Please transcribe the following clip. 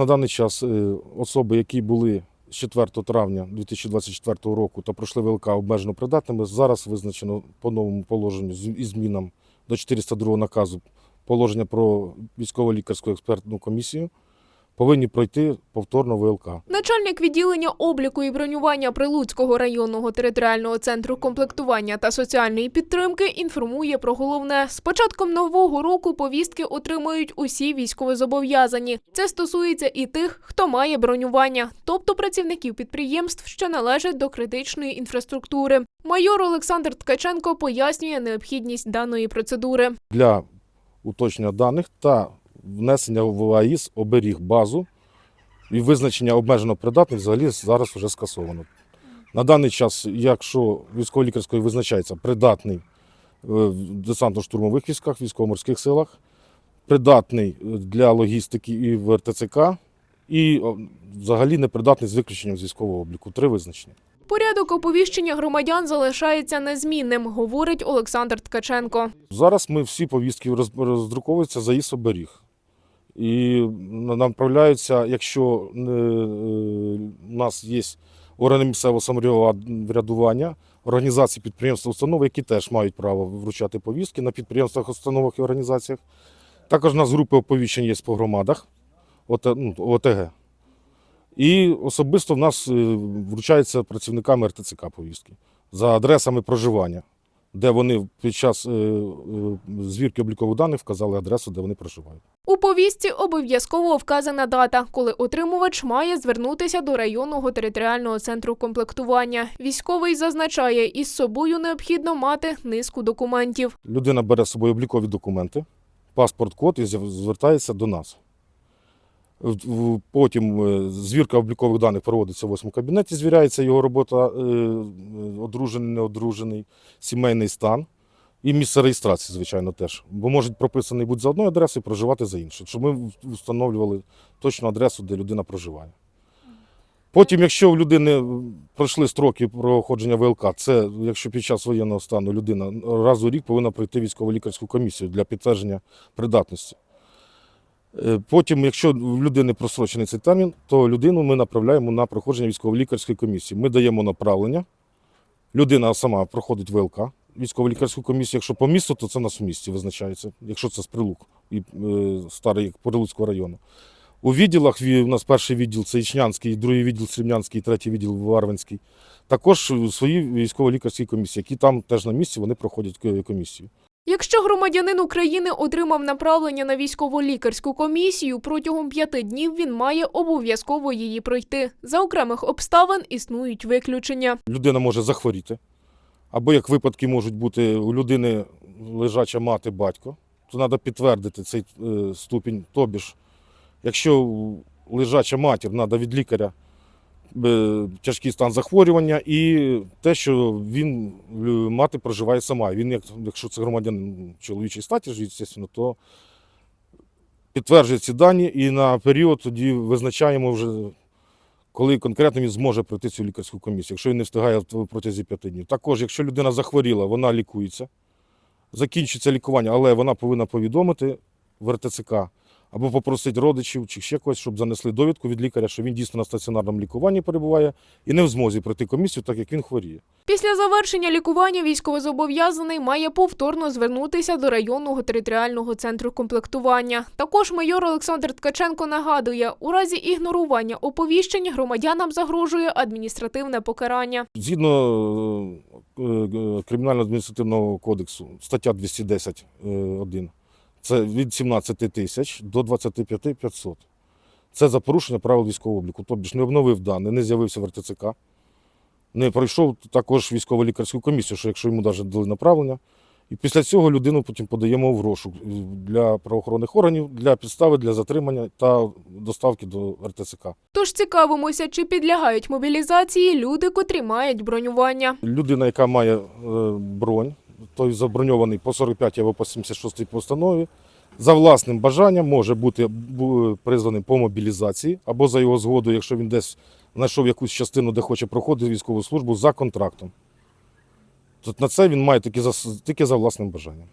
На даний час е, особи, які були з 4 травня 2024 року та пройшли ВЛК обмежено придатними, зараз визначено по новому положенню із змінам до 402 наказу положення про військово-лікарську експертну комісію, повинні пройти повторно ВЛК. Начальник відділення обліку і бронювання Прилуцького районного територіального центру комплектування та соціальної підтримки інформує про головне. З початком нового року повістки отримують усі військовозобов'язані. Це стосується і тих, хто має бронювання, тобто працівників підприємств, що належать до критичної інфраструктури. Майор Олександр Ткаченко пояснює необхідність даної процедури. для уточнення даних та внесення в АІС оберіг базу і визначення обмежено придатних взагалі зараз вже скасовано. На даний час, якщо військово-лікарською визначається придатний е, в десантно-штурмових військах, військово-морських силах, придатний е, для логістики і в РТЦК, і о, взагалі непридатний з виключенням з військового обліку. Три визначення. Порядок оповіщення громадян залишається незмінним, говорить Олександр Ткаченко. Зараз ми всі повістки роздруковуються за ІС оберіг. І направляються, якщо е, у нас є органи місцевого самоврядування, організації підприємства, установи, які теж мають право вручати повістки на підприємствах, установах і організаціях. Також у нас групи оповіщень є по громадах, ну, ОТГ. І особисто в нас е, вручаються працівниками РТЦК повістки за адресами проживання де вони під час е, е, звірки облікових даних вказали адресу, де вони проживають. У повістці обов'язково вказана дата, коли отримувач має звернутися до районного територіального центру комплектування. Військовий зазначає, із собою необхідно мати низку документів. Людина бере з собою облікові документи, паспорт, код і звертається до нас. Потім е, звірка облікових даних проводиться в восьмому кабінеті, звіряється його робота, е, е, одружений, неодружений, сімейний стан і місце реєстрації, звичайно, теж. Бо можуть прописаний бути за одною адресою, проживати за іншою, щоб ми встановлювали точну адресу, де людина проживає. Потім, якщо в людини пройшли строки проходження ВЛК, це якщо під час воєнного стану людина раз у рік повинна пройти військово-лікарську комісію для підтвердження придатності. Е, Потім, якщо в людини просрочений цей термін, то людину ми направляємо на проходження військово-лікарської комісії. Ми даємо направлення. Людина сама проходить ВЛК, військово-лікарську комісію. Якщо по місту, то це у нас в місті визначається, якщо це з Прилук і е, старий Прилуцького району. У відділах у нас перший відділ це Ічнянський, другий відділ Срібнянський, третій відділ Варвинський. Також свої військово-лікарські комісії, які там теж на місці вони проходять е, комісію. Якщо громадянин України отримав направлення на військово-лікарську комісію, протягом п'яти днів він має обов'язково її пройти. За окремих обставин існують виключення. людина може захворіти. Або як випадки можуть бути у людини лежача мати, батько, то треба підтвердити цей е, ступінь. Тобі ж, якщо лежача матір, треба від лікаря тяжкий стан захворювання і те, що він е, мати проживає сама. Він, як, якщо це громадянин чоловічої статі, звісно, то підтверджує ці дані і на період тоді визначаємо вже коли конкретно він зможе пройти цю лікарську комісію, якщо він не встигає протязі п'яти днів. Також, якщо людина захворіла, вона лікується, закінчиться лікування, але вона повинна повідомити в РТЦК або попросити родичів чи ще когось, щоб занесли довідку від лікаря, що він дійсно на стаціонарному лікуванні перебуває і не в змозі пройти комісію, так як він хворіє. Після завершення лікування військовозобов'язаний має повторно звернутися до районного територіального центру комплектування. Також майор Олександр Ткаченко нагадує, у разі ігнорування оповіщень громадянам загрожує адміністративне покарання. Згідно е, е, Кримінально-адміністративного кодексу, стаття 210.1, це від 17 тисяч до 25 500. Це за порушення правил військового обліку. Тобто ж не обновив дані, не з'явився в РТЦК, не пройшов також військово-лікарську комісію, що якщо йому навіть дали направлення. І після цього людину потім подаємо в розшук для правоохоронних органів, для підстави, для затримання та доставки до РТЦК. Тож цікавимося, чи підлягають мобілізації люди, котрі мають бронювання. Людина, яка має е, бронь, той заброньований по 45 або по 76 постанові, за власним бажанням може бути призваний по мобілізації або за його згодою, якщо він десь знайшов якусь частину, де хоче проходити військову службу за контрактом. Тобто на це він має тільки за, тільки за власним бажанням.